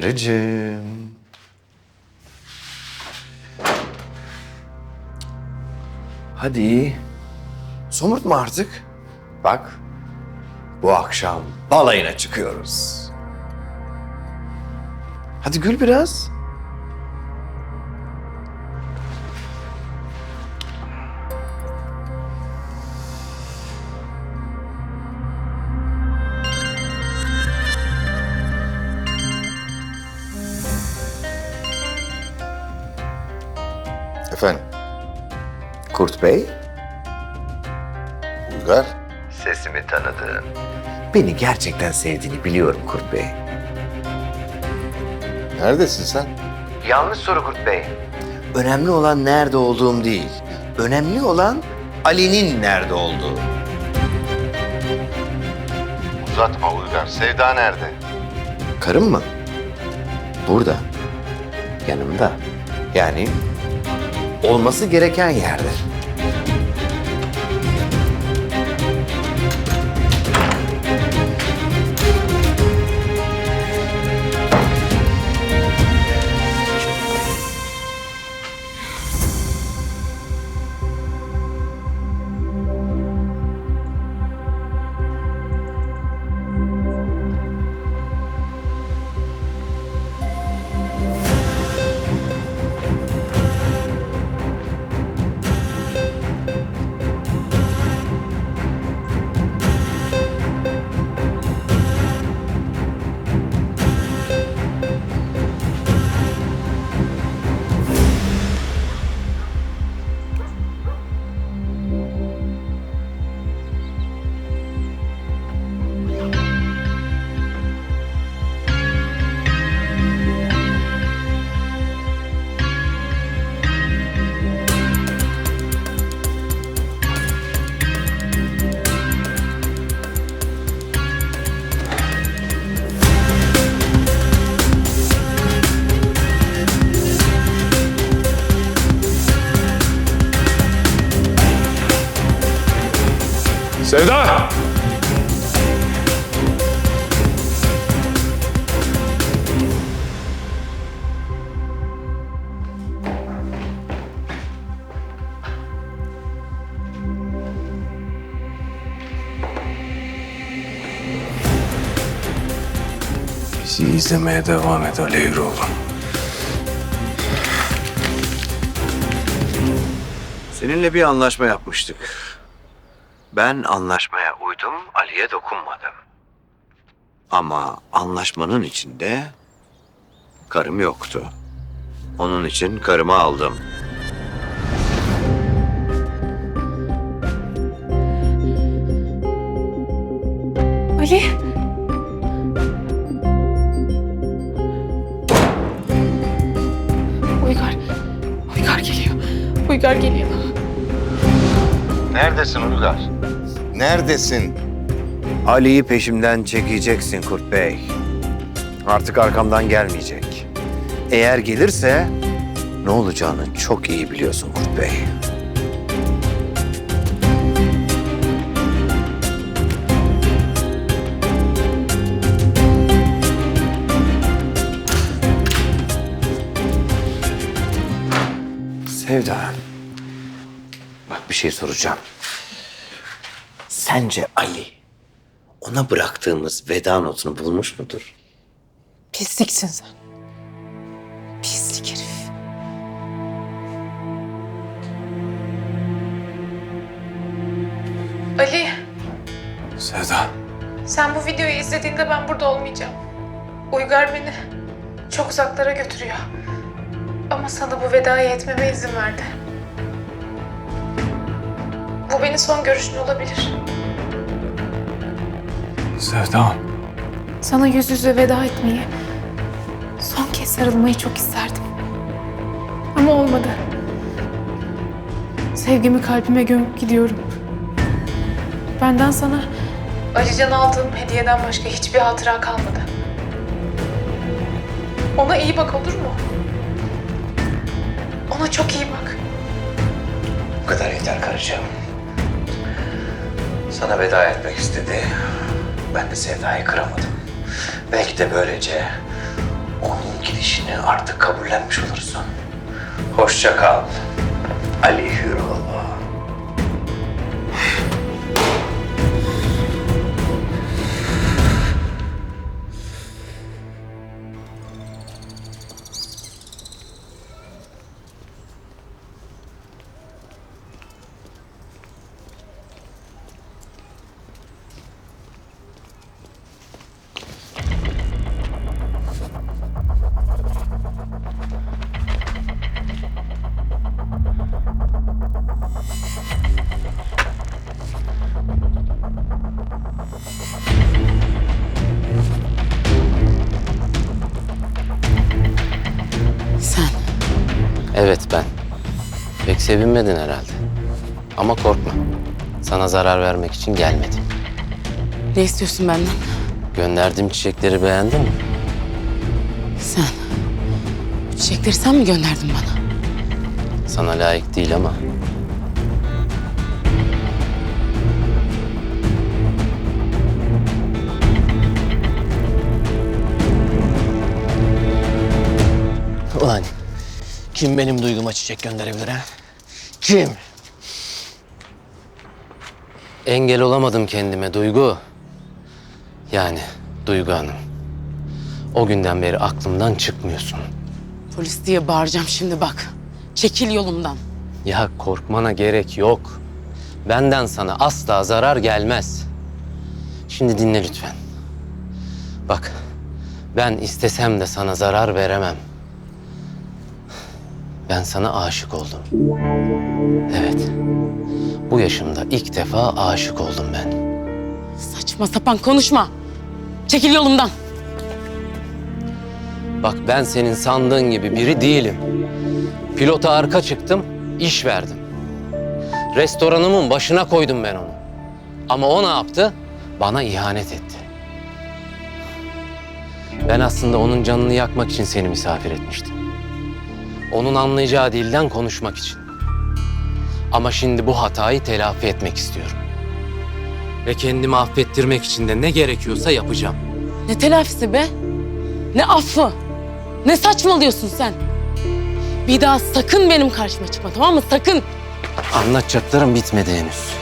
Karıcığım. Hadi. Somurtma artık. Bak. Bu akşam balayına çıkıyoruz. Hadi gül biraz. Kurt Bey, Uygar. sesimi tanıdın. Beni gerçekten sevdiğini biliyorum Kurt Bey. Neredesin sen? Yanlış soru Kurt Bey. Önemli olan nerede olduğum değil. Önemli olan Ali'nin nerede olduğu. Uzatma Uygar. Sevda nerede? Karım mı? Burada. Yanımda. Yani olması gereken yerde. Sevda! Bizi izlemeye devam et Ali Evroğlu. Seninle bir anlaşma yapmıştık. Ben anlaşmaya uydum, Ali'ye dokunmadım. Ama anlaşmanın içinde karım yoktu. Onun için karımı aldım. Ali. Uygar. Uygar geliyor. Uygar geliyor. Neredesin Uygar? Neredesin? Ali'yi peşimden çekeceksin Kurt Bey. Artık arkamdan gelmeyecek. Eğer gelirse ne olacağını çok iyi biliyorsun Kurt Bey. Sevda. Bir şey soracağım. Sence Ali ona bıraktığımız veda notunu bulmuş mudur? Pisliksin sen. Pislik herif. Ali, Sevda. sen bu videoyu izlediğinde ben burada olmayacağım. Uygar beni çok uzaklara götürüyor. Ama sana bu vedayı etmeme izin verdi. Bu benim son görüşün olabilir. Sevda. Sana yüz yüze veda etmeyi, son kez sarılmayı çok isterdim. Ama olmadı. Sevgimi kalbime gömüp gidiyorum. Benden sana... Alican aldığım hediyeden başka hiçbir hatıra kalmadı. Ona iyi bak olur mu? Ona çok iyi bak. Bu kadar yeter karıcığım. Sana veda etmek istedi. Ben de Sevda'yı kıramadım. Belki de böylece onu gidişini artık kabullenmiş olursun. Hoşça kal. Ali Hüroğlu. Evet ben. Pek sevinmedin herhalde. Ama korkma. Sana zarar vermek için gelmedim. ne istiyorsun benden? Gönderdiğim çiçekleri beğendin mi? Sen. Bu çiçekleri sen mi gönderdin bana? Sana layık değil ama. Kim benim duyguma çiçek gönderebilir ha? Kim? Engel olamadım kendime Duygu. Yani Duygu Hanım. O günden beri aklımdan çıkmıyorsun. Polis diye bağıracağım şimdi bak. Çekil yolumdan. Ya korkmana gerek yok. Benden sana asla zarar gelmez. Şimdi dinle lütfen. Bak, ben istesem de sana zarar veremem. Ben sana aşık oldum. Evet. Bu yaşımda ilk defa aşık oldum ben. Saçma sapan konuşma. Çekil yolumdan. Bak ben senin sandığın gibi biri değilim. Pilota arka çıktım, iş verdim. Restoranımın başına koydum ben onu. Ama o ne yaptı? Bana ihanet etti. Ben aslında onun canını yakmak için seni misafir etmiştim. Onun anlayacağı dilden konuşmak için. Ama şimdi bu hatayı telafi etmek istiyorum. Ve kendimi affettirmek için de ne gerekiyorsa yapacağım. Ne telafisi be? Ne affı? Ne saçmalıyorsun sen? Bir daha sakın benim karşıma çıkma tamam mı? Sakın. Anlatacaklarım bitmedi henüz.